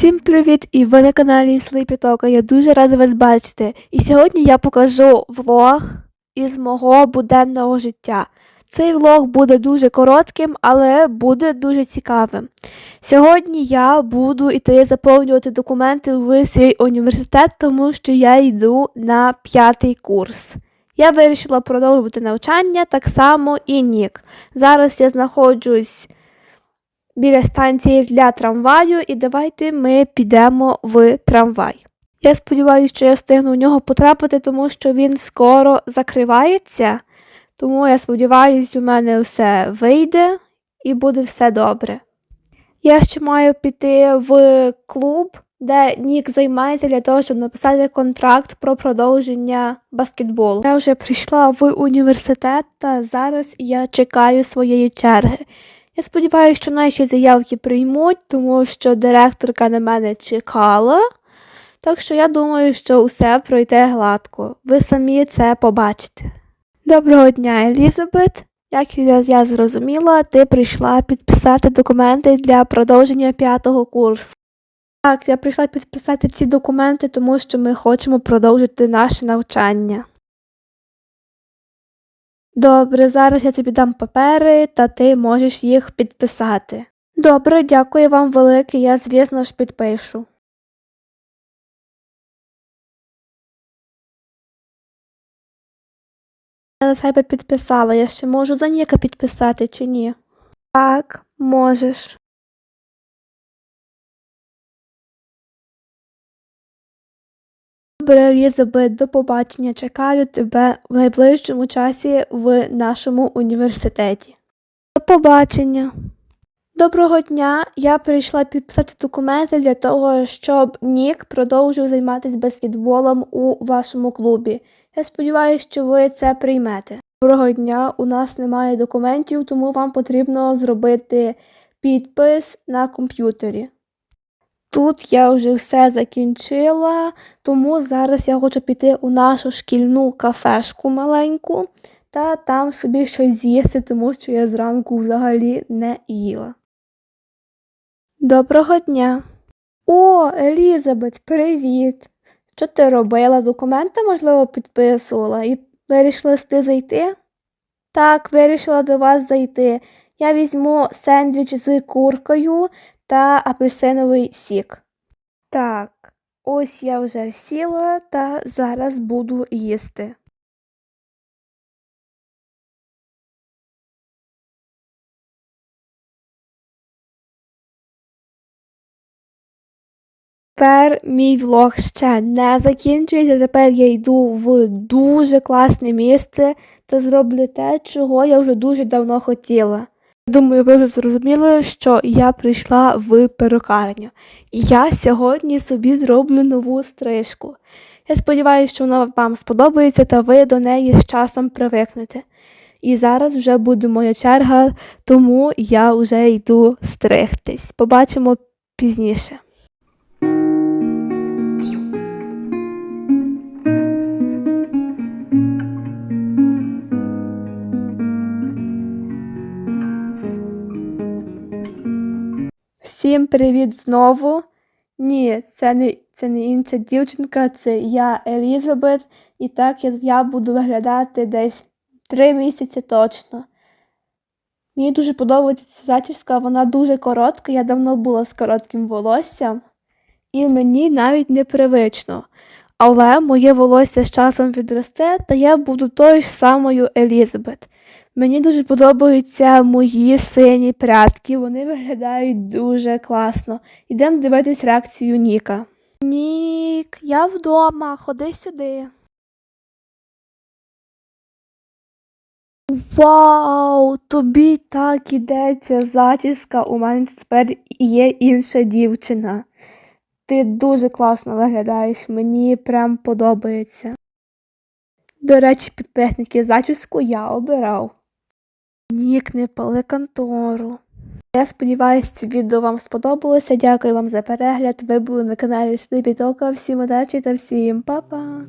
Всім привіт! І ви на каналі Talk. Я дуже рада вас бачити. І сьогодні я покажу влог із мого буденного життя. Цей влог буде дуже коротким, але буде дуже цікавим. Сьогодні я буду йти заповнювати документи в свій університет, тому що я йду на п'ятий курс. Я вирішила продовжувати навчання так само і Нік. Зараз я знаходжусь біля станції для трамваю, і давайте ми підемо в трамвай. Я сподіваюся, що я встигну у нього потрапити, тому що він скоро закривається. Тому я сподіваюся, у мене все вийде і буде все добре. Я ще маю піти в клуб, де Нік займається для того, щоб написати контракт про продовження баскетболу. Я вже прийшла в університет та зараз я чекаю своєї черги. Я сподіваюся, що наші заявки приймуть, тому що директорка на мене чекала. Так що я думаю, що усе пройде гладко. Ви самі це побачите. Доброго дня, Елізабет. Як я, зрозуміла, ти прийшла підписати документи для продовження п'ятого курсу. Так, я прийшла підписати ці документи, тому що ми хочемо продовжити наше навчання. Добре, зараз я тобі дам папери, та ти можеш їх підписати. Добре, дякую вам велике, я, звісно ж, підпишу. Я на себе підписала, я ще можу за Ніка підписати чи ні? Так, можеш. Добре, Елізабет, до побачення. Чекаю тебе в найближчому часі в нашому університеті. До побачення. Доброго дня. Я прийшла підписати документи для того, щоб Нік продовжив займатися баскетболом у вашому клубі. Я сподіваюся, що ви це приймете. Доброго дня. У нас немає документів, тому вам потрібно зробити підпис на комп'ютері. Тут я вже все закінчила, тому зараз я хочу піти у нашу шкільну кафешку маленьку та там собі щось з'їсти, тому що я зранку взагалі не їла. Доброго дня. О, Елізабет, привіт! Що ти робила? Документи, можливо, підписувала і вирішила сюди зайти? Так, вирішила до вас зайти. Я візьму сендвіч з куркою та апельсиновий сік. Так, ось я вже сіла та зараз буду їсти. Тепер мій влог ще не закінчується. Тепер я йду в дуже класне місце та зроблю те, чого я вже дуже давно хотіла. Думаю, ви вже зрозуміли, що я прийшла в перукарню. І я сьогодні собі зроблю нову стрижку. Я сподіваюся, що вона вам сподобається та ви до неї з часом привикнете. І зараз вже буде моя черга, тому я вже йду стригтись. Побачимо пізніше. Всім привіт знову. Ні, це не, це не інша дівчинка, це я Елізабет, і так я, я буду виглядати десь три місяці точно. Мені дуже подобається ця зачіска, вона дуже коротка, я давно була з коротким волоссям, і мені навіть непривично. Але моє волосся з часом відросте, та я буду тою ж самою Елізабет. Мені дуже подобаються мої сині прядки, вони виглядають дуже класно. Ідемо дивитись реакцію Ніка. Нік, я вдома, ходи сюди. Вау, тобі так ідеться зачіска, у мене тепер є інша дівчина. Ти дуже класно виглядаєш, мені прям подобається. До речі, підписники зачіску я обирав. Нік, не пали контору. Я сподіваюся, це відео вам сподобалося. Дякую вам за перегляд. Ви були на каналі Sleepy Тока. Всім удачі та всім па-па!